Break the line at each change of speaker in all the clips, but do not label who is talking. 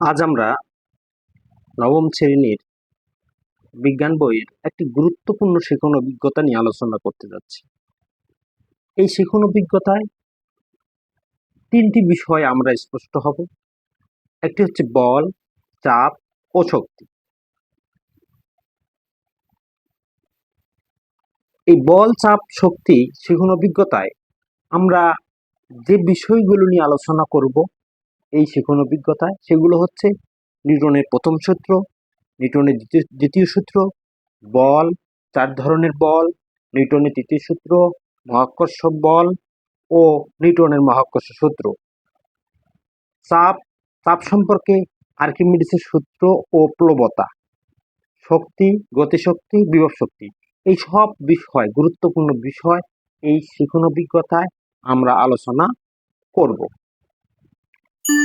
আজ আমরা নবম শ্রেণির বিজ্ঞান বইয়ের একটি গুরুত্বপূর্ণ শিখন অভিজ্ঞতা নিয়ে আলোচনা করতে যাচ্ছি। এই শিখন অভিজ্ঞতায় তিনটি বিষয় আমরা স্পষ্ট হব। একটি হচ্ছে বল, চাপ ও শক্তি। এই বল, চাপ, শক্তি শিখন অভিজ্ঞতায় আমরা যে বিষয়গুলো নিয়ে আলোচনা করব এই শিখন অভিজ্ঞতা, সেগুলো হচ্ছে নিউটনের প্রথম সূত্র, নিউটনের দ্বিতীয় সূত্র, বল, চার ধরনের বল, নিউটনের তৃতীয় সূত্র, মহাকর্ষ বল ও নিউটনের মহাকর্ষ সূত্র। চাপ চাপ সম্পর্কে আর্কিমিডিসের সূত্র ও প্লবতা শক্তি, গতিশক্তি, বিভব শক্তি, এই সব বিষয়, গুরুত্বপূর্ণ বিষয়, এই শিখন অভিজ্ঞতায় আমরা আলোচনা করব। আগের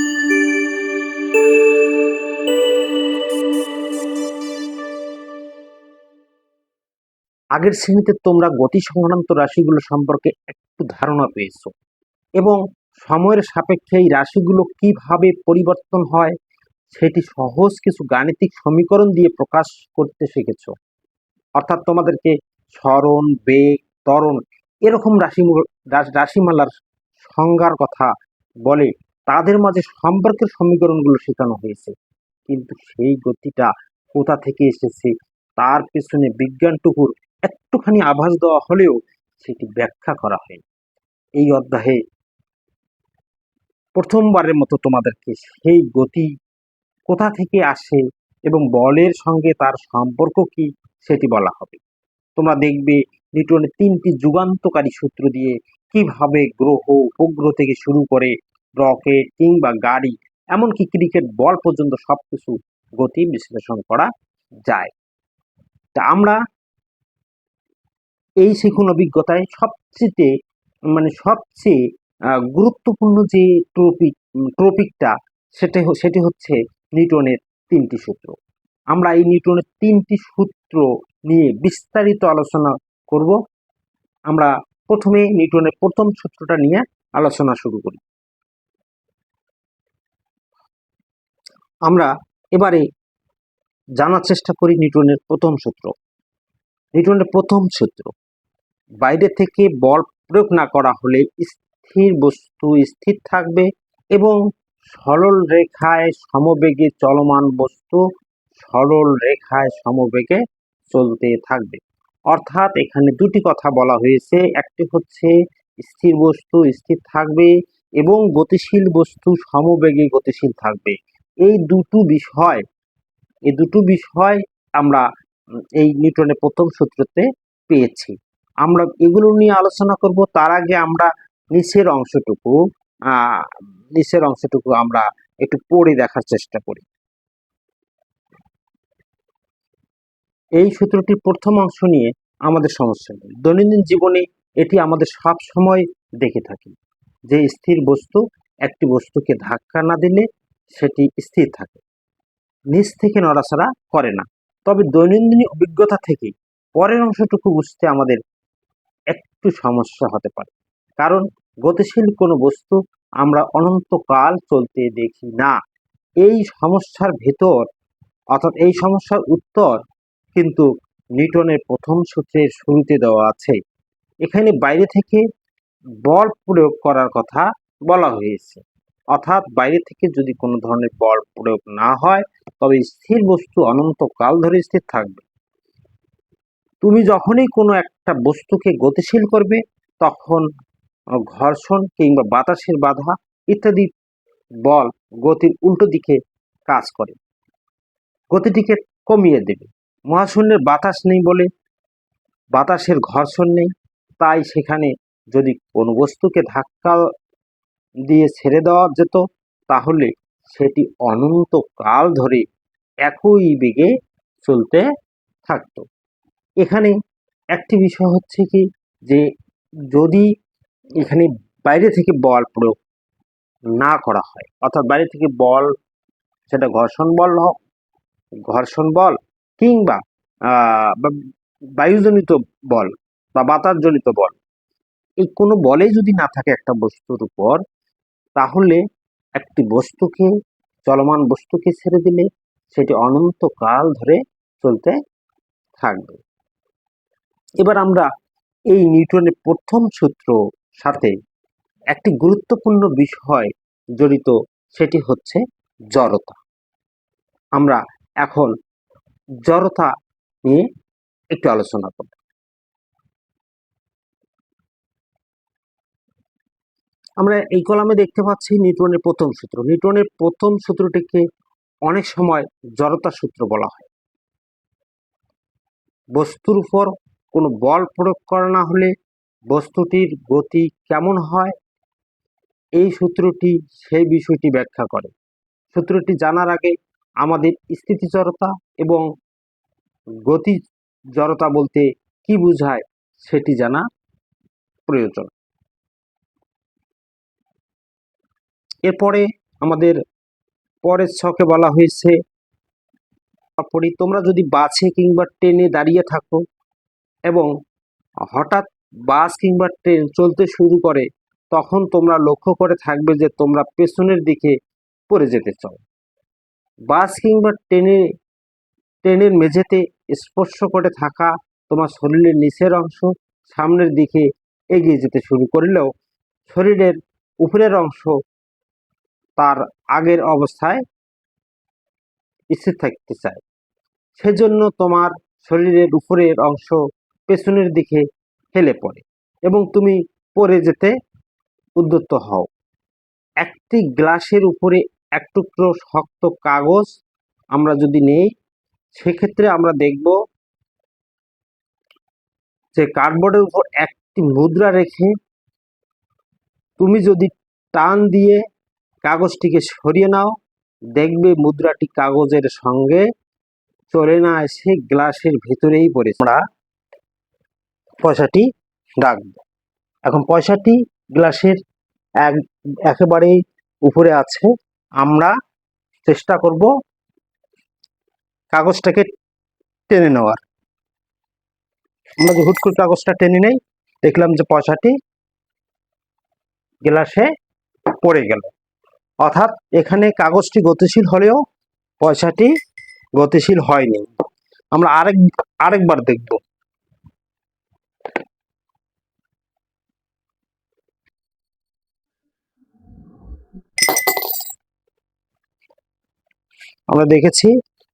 শ্রেণীতে তোমরা গতি সংক্রান্ত রাশিগুলো সম্পর্কে একটু ধারণা পেয়েছ এবং সময়ের সাপেক্ষে এই রাশিগুলো কীভাবে পরিবর্তন হয় সেটি সহজ কিছু গাণিতিক সমীকরণ দিয়ে প্রকাশ করতে শিখেছ। অর্থাৎ তোমাদেরকে স্মরণ, বেগ, ত্বরণ এরকম রাশি রাশিমালার সংজ্ঞার কথা বলে তাদের মাঝে সম্পর্কের সমীকরণগুলো শেখানো হয়েছে। কিন্তু সেই গতিটা কোথা থেকে এসেছে, তার পেছনে বিজ্ঞানটুকুর একটুখানি আভাস দেওয়া হলেও সেটি ব্যাখ্যা করা হয় এই অধ্যায়ে প্রথমবারের মতো তোমাদেরকে সেই গতি কোথা থেকে আসে এবং বলের সঙ্গে তার সম্পর্ক কি সেটি বলা হবে। তোমরা দেখবে নিউটনের তিনটি যুগান্তকারী সূত্র দিয়ে কীভাবে গ্রহ, উপগ্রহ থেকে শুরু করে রকেট কিংবা গাড়ি, এমনকি ক্রিকেট বল পর্যন্ত সবকিছু গতি বিশ্লেষণ করা যায়। তা আমরা এই শিখন অভিজ্ঞতায় সবচেয়ে মানে সবচেয়ে গুরুত্বপূর্ণ যে টপিক টপিকটা সেটা সেটি হচ্ছে নিউটনের তিনটি সূত্র। আমরা এই নিউটনের তিনটি সূত্র নিয়ে বিস্তারিত আলোচনা করব। আমরা প্রথমে নিউটনের প্রথম সূত্রটা নিয়ে আলোচনা শুরু করি। আমরা এবারে জানার চেষ্টা করি নিউটনের প্রথম সূত্র। নিউটনের প্রথম সূত্র, বাইরে থেকে বল প্রয়োগ না করা হলে স্থির বস্তু স্থির থাকবে এবং সরল রেখায় সমবেগে চলমান বস্তু সরল রেখায় সমবেগে চলতে থাকবে। অর্থাৎ এখানে দুটি কথা বলা হয়েছে, একটি হচ্ছে স্থির বস্তু স্থির থাকবে এবং গতিশীল বস্তু সমবেগে গতিশীল থাকবে। এই দুটো বিষয়, এই দুটো বিষয় আমরা এই নিউটনের প্রথম সূত্রতে পেয়েছি। আমরা এগুলো নিয়ে আলোচনা করব, তার আগে আমরা নিচের অংশটুকু নিচের অংশটুকু আমরা একটু পড়ে দেখার চেষ্টা করি। এই সূত্রটির প্রথম অংশ নিয়ে আমাদের সমস্যা নেই। দৈনন্দিন জীবনে এটি আমাদের সব সময় দেখে থাকি যে স্থির বস্তু একটি বস্তুকে ধাক্কা না দিলে সেটি স্থির থাকে। নিচ থেকে নড়াচড়া করে না। তবে দৈনন্দিন অভিজ্ঞতা থেকে পরের অংশটুকু বুঝতে আমাদের একটু সমস্যা হতে পারে। কারণ গতিশীল কোনো বস্তু আমরা অনন্তকাল চলতে দেখি না। এই সমস্যার ভেতর অর্থাৎ এই সমস্যার উত্তর কিন্তু নিউটনের প্রথম সূত্রের শুরুতে দেওয়া আছে। এখানে বাইরে থেকে বল প্রয়োগ করার কথা বলা হয়েছে। অর্থাৎ বাইরে থেকে যদি কোনো ধরনের বল প্রয়োগ না হয়, তবে স্থির বস্তু অনন্তকাল ধরে স্থির থাকবে। তুমি যখনই কোনো একটা বস্তুকে গতিশীল করবে, তখন ঘর্ষণ কিংবা বাতাসের বাধা ইত্যাদি বল গতির উল্টো দিকে কাজ করে। গতিটিকে কমিয়ে দেবে। মহাশূন্যের বাতাস নেই বলে বাতাসের ঘর্ষণ নেই। তাই সেখানে যদি কোনো বস্তুকে ধাক্কা দিয়ে ছেড়ে দেওয়া যেত, তাহলে সেটি অনন্ত কাল ধরে একই বেগে চলতে থাকত। এখানে একটি বিষয় হচ্ছে কি, যে যদি এখানে বাইরে থেকে বল প্রয়োগ না করা হয়, অর্থাৎ বাইরে থেকে বল, সেটা ঘর্ষণ বল হোক ঘর্ষণ বল কিংবা বায়ুজনিত বল বা বাতাসজনিত বল, এই কোনো বলে যদি না থাকে একটা বস্তুর উপর তাহলে একটি বস্তুকে, চলমান বস্তুকে ছেড়ে দিলে সেটি অনন্তকাল ধরে চলতে থাকবে। এবার আমরা এই নিউটনের প্রথম সূত্র সাথে একটি গুরুত্বপূর্ণ বিষয় জড়িত, সেটি হচ্ছে জড়তা। আমরা এখন জড়তা নিয়ে একটু আলোচনা করব। আমরা এই কলামে দেখতে পাচ্ছি নিউটনের প্রথম সূত্র। নিউটনের প্রথম সূত্রটিকে অনেক সময় জড়তা সূত্র বলা হয়। বস্তুর উপর কোনো বল প্রয়োগ করা না হলে বস্তুটির গতি কেমন হয়, এই সূত্রটি সেই বিষয়টি ব্যাখ্যা করে। সূত্রটি জানার আগে আমাদের স্থিতি জড়তা এবং গতি জড়তা বলতে কি বোঝায় সেটি জানা প্রয়োজন। এরপরে আমাদের পরের ছকে বলা হয়েছে, তারপরে তোমরা যদি বাসে কিংবা ট্রেনে দাঁড়িয়ে থাকো এবং হঠাৎ বাস কিংবা ট্রেন চলতে শুরু করে, তখন তোমরা লক্ষ্য করে থাকবে যে তোমরা পেছনের দিকে পড়ে যেতে চাও। বাস কিংবা ট্রেনে, ট্রেনের মেঝেতে স্পর্শ করে থাকা তোমার শরীরের নিচের অংশ সামনের দিকে এগিয়ে যেতে শুরু করলেও শরীরের উপরের অংশ তার আগের অবস্থায় স্থির থাকতে চায়। সেজন্য তোমার শরীরের উপরের অংশ পেছনের দিকে হেলে পড়ে এবং তুমি পড়ে যেতে উদ্যত হও। একটি গ্লাসের উপরে এক টুকরো শক্ত কাগজ আমরা যদি নেই, সেক্ষেত্রে আমরা দেখব যে কার্ডবোর্ডের উপর একটি মুদ্রা রেখে তুমি যদি টান দিয়ে কাগজটিকে সরিয়ে নাও। দেখবে মুদ্রাটি কাগজের সঙ্গে চলে না এসে গ্লাসের ভেতরেই পড়েছে। আমরা পয়সাটি রাখব। এখন পয়সাটি গ্লাসের এক একেবারেই উপরে আছে। আমরা চেষ্টা করব কাগজটাকে টেনে নেওয়ার। আমরা যে হুট করে কাগজটা টেনে নেই, দেখলাম যে পয়সাটি গ্লাসে পড়ে গেল। অর্থাৎ এখানে কাগজটি গতিশীল হলেও পয়সাটি গতিশীল হয়নি। আমরা আরেক, আরেকবার দেখব। আমরা দেখেছি,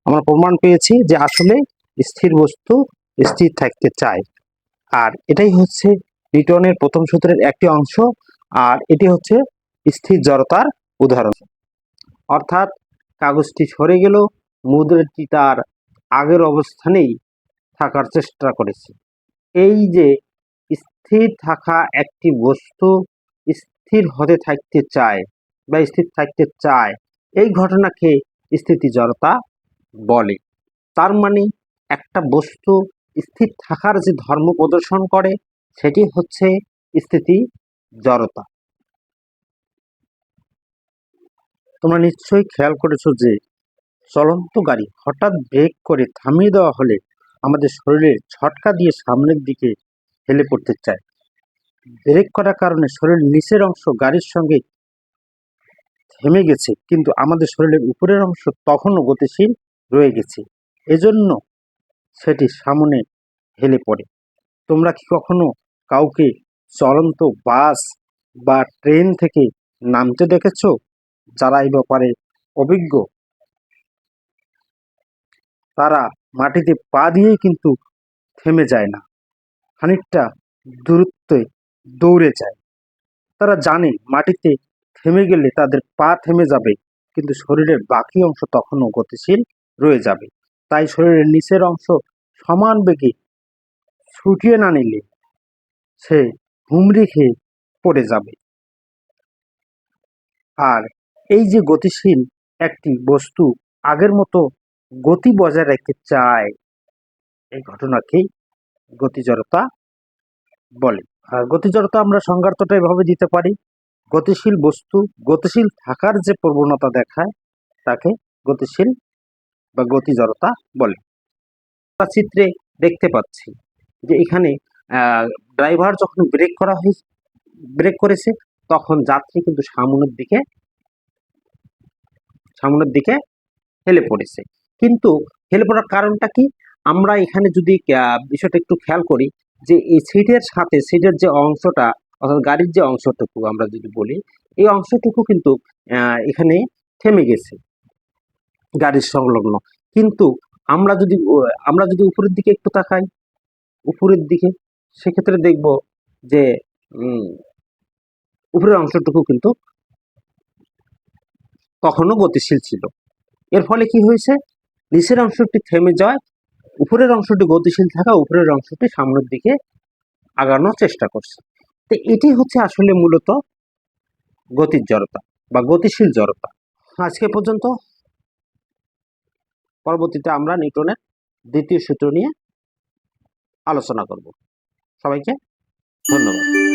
আমরা প্রমাণ পেয়েছি যে আসলে স্থির বস্তু স্থির থাকতে চায়। আর এটাই হচ্ছে নিউটনের প্রথম সূত্রের একটি অংশ, আর এটি হচ্ছে স্থির জড়তার উদাহরণ। অর্থাৎ কাগজটি সরে গেল মুদ্রাটি তার আগের অবস্থানেই থাকার চেষ্টা করেছে। এই যে স্থির থাকা একটি বস্তু স্থির হতে থাকতে চায় বা স্থির থাকতে চায়, এই ঘটনাকে স্থিতি জড়তা বলে। তার মানে একটা বস্তু স্থির থাকার যে ধর্ম প্রদর্শন করে, সেটি হচ্ছে স্থিতি জড়তা তোমরা নিশ্চয়ই খেয়াল করেছ যে চলন্ত গাড়ি হঠাৎ ব্রেক করে থামিয়ে দেওয়া হলে আমাদের শরীরে ঝটকা দিয়ে সামনের দিকে হেলে পড়তে চায়। ব্রেক করার কারণে শরীরের নিচের অংশ গাড়ির সঙ্গে থেমে গেছে, কিন্তু আমাদের শরীরের উপরের অংশ তখনও গতিশীল রয়ে গেছে। এজন্য সেটি সামনে হেলে পড়ে। তোমরা কি কখনো কাউকে চলন্ত বাস বা ট্রেন থেকে নামতে দেখেছ? যারা এই ব্যাপারে অভিজ্ঞ। তারা মাটিতে পা দিয়েই কিন্তু থেমে যায় না। খানিকটা দূরত্বে দৌড়ে যায়। তারা জানে মাটিতে থেমে গেলে তাদের পা থেমে যাবে, কিন্তু শরীরের বাকি অংশ তখনও গতিশীল রয়ে যাবে। তাই শরীরের নিচের অংশ সমান বেগে ছুটিয়ে না নিলে সে হুমড়ি খেয়ে পড়ে যাবে। আর এই যে গতিশীল একটি বস্তু আগের মতো গতি বজায় রাখতে চায়, এই ঘটনাকেই গতিজড়তা বলে। আর গতিজড়তা আমরা সংজ্ঞার্থটা এভাবে দিতে পারি, গতিশীল বস্তু, গতিশীল থাকার যে প্রবণতা দেখায়, তাকে গতিশীল বা গতিজড়তা বলে। চিত্রে দেখতে পাচ্ছি যে এখানে ড্রাইভার যখন ব্রেক করা হয়েছে, ব্রেক করেছে, তখন যাত্রী কিন্তু সামনের দিকে সামনের দিকে হেলে পড়েছে। কিন্তু হেলে পড়ার কারণটা কি? আমরা এখানে যদি বিষয়টা একটু খেয়াল করি যে, এই সিটের সাথে, সিটের যে অংশটা, অর্থাৎ গাড়ির যে অংশটুকু আমরা যদি বলি, এই অংশটুকু কিন্তু এখানে থেমে গেছে গাড়ির সংলগ্ন। কিন্তু আমরা যদি আমরা যদি উপরের দিকে একটু তাকাই, উপরের দিকে, সেক্ষেত্রে দেখব যে উপরের অংশটুকু কিন্তু তখনও গতিশীল ছিল। এর ফলে কি হয়েছে? নিচের অংশটি থেমে যায়, উপরের অংশটি গতিশীল থাকা উপরের অংশটি সামনের দিকে আগানোর চেষ্টা করছে। তো এটি হচ্ছে আসলে মূলত গতির জড়তা বা গতিশীল জড়তা। আজকে পর্যন্ত পরবর্তীতে আমরা নিউটনের দ্বিতীয় সূত্র নিয়ে আলোচনা করব। সবাইকে ধন্যবাদ।